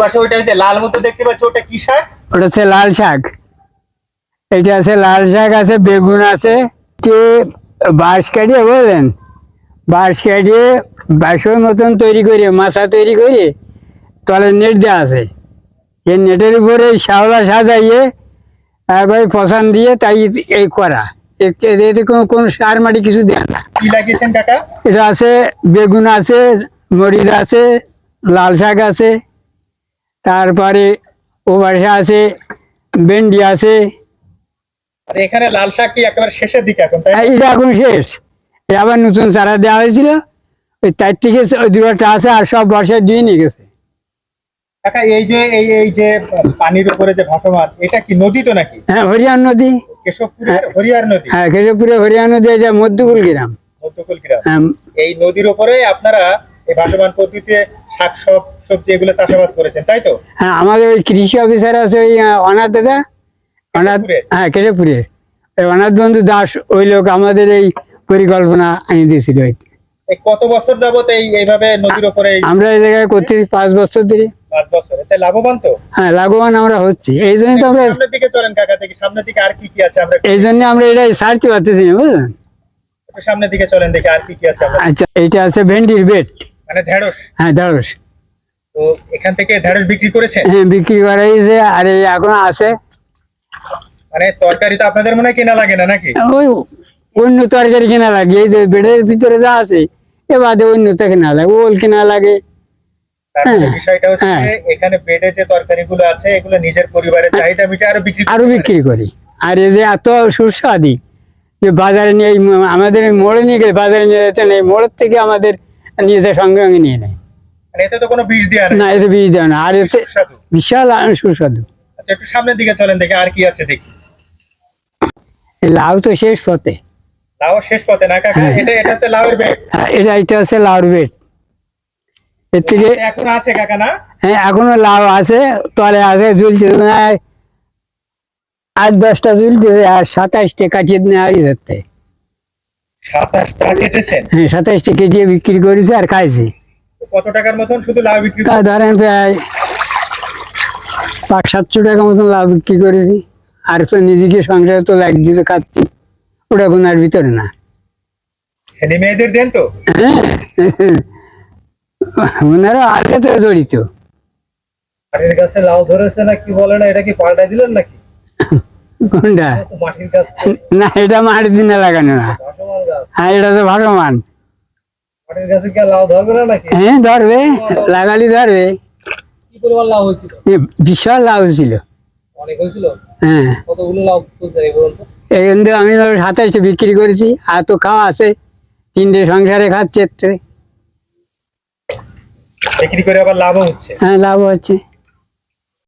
পাশে ওইটা যে লাল মতো দেখতে পাচ্ছি ওটা কি শাক? ওটা হচ্ছে লাল শাক। এটা আছে লাল শাক আছে বেগুন আছে যে বাঁশ কাটিয়ে বললেন বাঁশ কাটিয়ে বাঁশের মতন তৈরি করে মাছা তৈরি করে তলে নেট দেওয়া আছে। এই নেটের উপরে শ্যাওলা সাজাইয়ে একবার পছান দিয়ে তাই এই করা। এতে কোনো কোনো সার মাটি কিছু দেয় না। কি লাগিয়েছেন কাকা? এটা আছে বেগুন আছে মরিচ আছে লাল শাক আছে। তারপরে ও পাশে আছে ভেন্ডি আছে। আর এখানে লাল শাক কি একেবারে শেষের দিকে এখন তাই এটা এখন শেষ। আবার নতুন চারা দেওয়া হয়েছিল। ওই তার থেকে ওই দুটা আছে আর সব বর্ষায় দিয়ে নিয়ে গেছে। কাকা এই যে এই এই যে পানির উপরে যে ভাসমান এটা কি নদী তো নাকি? হ্যাঁ হরিয়ান নদী। কেশবপুরের হরিয়ার নদী? হ্যাঁ কেশবপুরে হরিয়ান নদী এটা মধ্যকুল গ্রাম। মধ্যকুল গ্রাম। হ্যাঁ, এই নদীর উপরে আপনারা এই ভাসমান পদ্ধতিতে শাক সব সবজি এগুলো চাষাবাদ করেছেন তাই তো? হ্যাঁ আমাদের ওই কৃষি অফিসার আছে ওই অনাথ দাদা। অনাথ হ্যাঁ কেশবপুরে। ওই অনাথ বন্ধু দাস ওই লোক আমাদের এই পরিকল্পনা আনি দিয়েছিল কত বছর যাবত এই এইভাবে নদীর উপরে আমরা এই জায়গায় করছি পাঁচ বছর ধরে। পাঁচ বছর। এতে লাভবান তো? হ্যাঁ লাভবান আমরা হচ্ছি। এই তো আমরা সামনের দিকে চলেন কাকা দেখি সামনের দিকে আর কি কি আছে আমরা এই জন্য আমরা এটা সারতে পারতেছি বুঝলেন? সামনের দিকে চলেন দেখি আর কি কি আছে আচ্ছা এইটা আছে ভেন্ডির বেড। মানে ঢেঁড়স। হ্যাঁ ঢেঁড়স। তো এখান থেকে ঢেঁড়স বিক্রি করেছেন? হ্যাঁ বিক্রি করা হয়েছে আর এই এখন আছে। মানে তরকারি তো আপনাদের মনে হয় কেনা লাগে না নাকি? ওই অন্য তরকারি কেনা লাগে এই যে বেডের ভিতরে যা আছে এ বাদে অন্য তো কেনা লাগে ওল কেনা লাগে। হ্যাঁ, বিষয়টা হচ্ছে হ্যাঁ। এখানে বেডে যে তরকারিগুলো আছে এগুলো নিজের পরিবারের চাহিদা মিটে আরও বিক্রি আরও বিক্রি করি। আর এই যে এত সুস্বাদি যে বাজারে নিয়ে আমাদের এই মোড়ে নিয়ে গেলে বাজারে নিয়ে যেতে নেই মোড়ের থেকে আমাদের যায় সঙ্গে সঙ্গে নিয়ে নেয়। মানে এতে তো কোনো বীজ দেওয়া না এতে বীজ দেয় না। আর এতে বিশাল সুস্বাদু। আচ্ছা একটু সামনের দিকে চলেন দেখি আর কি আছে দেখি। লাউ তো শেষ পথে। লাউ শেষ পথে না কাকা? হ্যাঁ। এটা এটা হচ্ছে লাউয়ের বেড। এটা এটা হচ্ছে লাউর বেড। এর থেকে এখন আছে কাকা না? হ্যাঁ এখনও লাউ আছে তলে আছে ঝুলছে মানে আট দশটা ঝুলতেছে আর সাতাশটা কাটিয়ে নেওয়া যাচ্ছে সাতাশটা কেটেছেন? হ্যাঁ সাতাশটা কেজিয়ে বিক্রি করেছে আর খাইছি। কত টাকার মতন শুধু লাউ বিক্রি ধরেন প্রায় পাঁচ সাতশো টাকা মতন লাভ বিক্রি করেছি। আর তো নিজেকে সংসারে তো এক দিতে খাচ্ছি। ওটা কোনো আর ভিতরে না। ছেলে মেয়েদের দেন তো। হ্যাঁ। ওনারা আগে তো জড়িত। মাটির গাছে লাউ ধরেছে না কি বলে না এটা কি পাল্টাই দিলেন নাকি? কোনটা? মাটির গাছ না এটা মাটির দিনে লাগানো না। ভাসমান হ্যাঁ এটা তো ভগবান হ্যাঁ ধরবে। লাগালি ধরবে। বিশাল লাভ হয়েছিল। হ্যাঁ। আমি ধর সাতাশটা বিক্রি করেছি আর তো খাওয়া আছে। তিনটে সংসারে খাচ্ছে। বিক্রি করে আবার লাভও হচ্ছে। হ্যাঁ লাভ হচ্ছে।